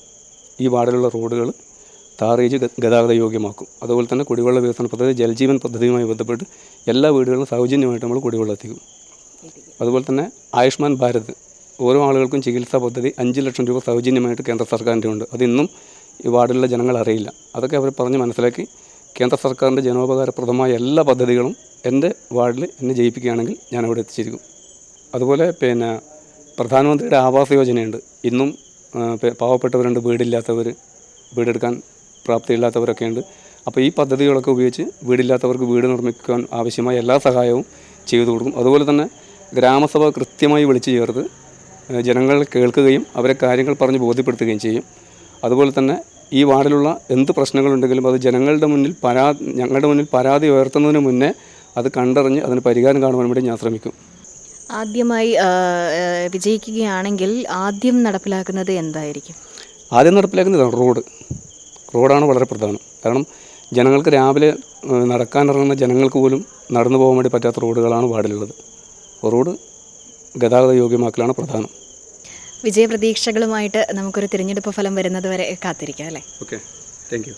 ഈ വാർഡിലുള്ള റോഡുകൾ താറേജ് ഗതാഗത യോഗ്യമാക്കും അതുപോലെ തന്നെ കുടിവെള്ള വികസന പദ്ധതി ജൽജീവൻ പദ്ധതിയുമായി ബന്ധപ്പെട്ട് എല്ലാ വീടുകളിലും സൗജന്യമായിട്ട് നമ്മൾ കുടിവെള്ളം എത്തിക്കും അതുപോലെ തന്നെ ആയുഷ്മാൻ ഭാരത് ഓരോ ആളുകൾക്കും ചികിത്സാ പദ്ധതി അഞ്ച് ലക്ഷം രൂപ സൗജന്യമായിട്ട് കേന്ദ്ര സർക്കാരിന്റെ ഉണ്ട്. അതിന്നും ഈ വാർഡിലുള്ള ജനങ്ങൾ അറിയില്ല. അതൊക്കെ അവർ പറഞ്ഞ് മനസ്സിലാക്കി. കേന്ദ്ര സർക്കാരിന്റെ ജനോപകാരപ്രദമായ എല്ലാ പദ്ധതികളും എന്റെ വാർഡിൽ എന്നെ ജയിപ്പിക്കുകയാണെങ്കിൽ ഞാൻ അവിടെ എത്തിച്ചിരിക്കും. അതുപോലെ പിന്നെ പ്രധാനമന്ത്രിയുടെ ആവാസ യോജനയുണ്ട്. ഇന്നും പാവപ്പെട്ടവരുണ്ട് വീടില്ലാത്തവർ വീടെടുക്കാൻ പ്രാപ്തിയില്ലാത്തവരൊക്കെ ഉണ്ട് അപ്പോൾ ഈ പദ്ധതികളൊക്കെ ഉപയോഗിച്ച് വീടില്ലാത്തവർക്ക് വീട് നിർമ്മിക്കാൻ ആവശ്യമായ എല്ലാ സഹായവും ചെയ്തു കൊടുക്കും. അതുപോലെ തന്നെ ഗ്രാമസഭ കൃത്യമായി വിളിച്ചു ചേർത്ത് ജനങ്ങൾ കേൾക്കുകയും അവരെ കാര്യങ്ങൾ പറഞ്ഞ് ബോധ്യപ്പെടുത്തുകയും ചെയ്യും. അതുപോലെ തന്നെ ഈ വാർഡിലുള്ള എന്ത് പ്രശ്നങ്ങളുണ്ടെങ്കിലും അത് ജനങ്ങളുടെ മുന്നിൽ പരാ ഞങ്ങളുടെ മുന്നിൽ പരാതി ഉയർത്തുന്നതിന് മുന്നേ അത് കണ്ടറിഞ്ഞ് അതിന് പരിഹാരം കാണുവാൻ വേണ്ടി ഞാൻ ശ്രമിക്കും. ആദ്യമായി വിജയിക്കുകയാണെങ്കിൽ ആദ്യം നടപ്പിലാക്കുന്നത് എന്തായിരിക്കും? ആദ്യം നടപ്പിലാക്കുന്നത് റോഡ്. റോഡാണ് വളരെ പ്രധാനം. കാരണം ജനങ്ങൾക്ക് രാവിലെ നടക്കാനിറങ്ങുന്ന ജനങ്ങൾക്ക് പോലും നടന്നു പോകാൻ വേണ്ടി പറ്റാത്ത റോഡുകളാണ് വാർഡിലുള്ളത്. റോഡ് ഗതാഗത യോഗ്യമാക്കലാണ് പ്രധാനം. വിജയപ്രതീക്ഷകളുമായിട്ട് നമുക്കൊരു തിരഞ്ഞെടുപ്പ് ഫലം വരുന്നത് വരെ കാത്തിരിക്കാം അല്ലേ? Okay thank you